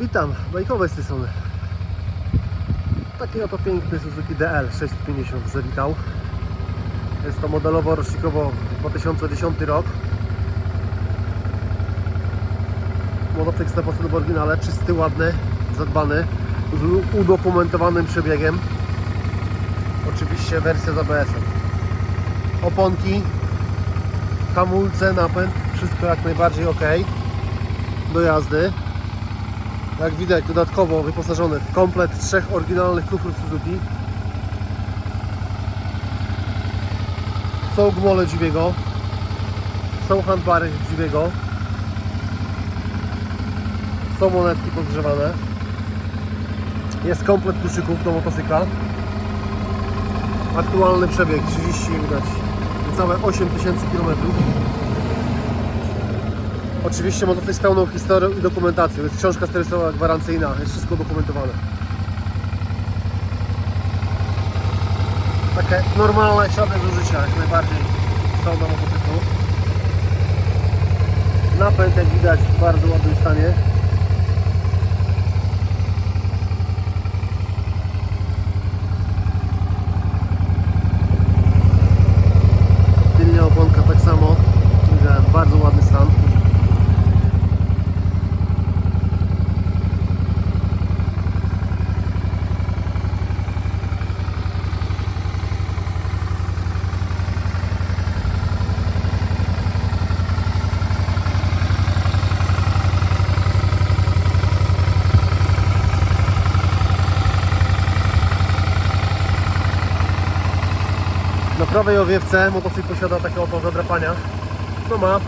Witam, bajkowe z tej strony. Taki oto piękny Suzuki DL 650 zawitał. Jest to modelowo rocznikowo 2010 rok. Motocykl 100% w oryginale, czysty, ładny, zadbany, z udokumentowanym przebiegiem. Oczywiście wersja z ABS-em. Oponki, hamulce, napęd, wszystko jak najbardziej ok do jazdy. Jak widać dodatkowo wyposażony w komplet trzech oryginalnych kufrów Suzuki. Są gmole Dziwiego. Są handbary Dziwiego. Są monetki podgrzewane. Jest komplet kluczyków do motocykla. Aktualny przebieg 30 widać niecałe 8000 km. Oczywiście motocykl z pełną historią i dokumentacją. Jest książka serwisowa gwarancyjna, jest wszystko udokumentowane. Takie normalne ślady zużycia, jak najbardziej są na motocyklu. Napęd, jak widać, w bardzo ładnym stanie. Na prawej owiewce motocykl posiada takie oto zadrapania. No ma.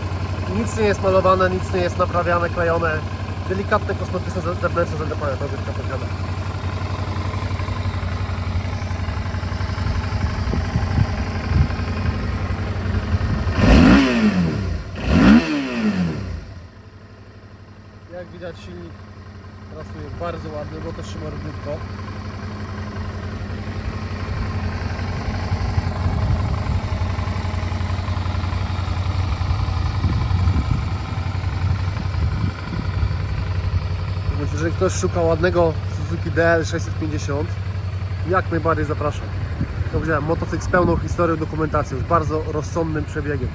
Nic nie jest malowane, nic nie jest naprawiane, klejone. Delikatne kosmetyczne ze- zewnętrzne zadrapania ta owiewka posiada. Jak widać silnik pracuje bardzo ładnie, bo też trzyma równiutko. Więc jeżeli ktoś szuka ładnego Suzuki DL 650, jak najbardziej zapraszam. Jak powiedziałem, motocykl z pełną historią, dokumentacją, z bardzo rozsądnym przebiegiem.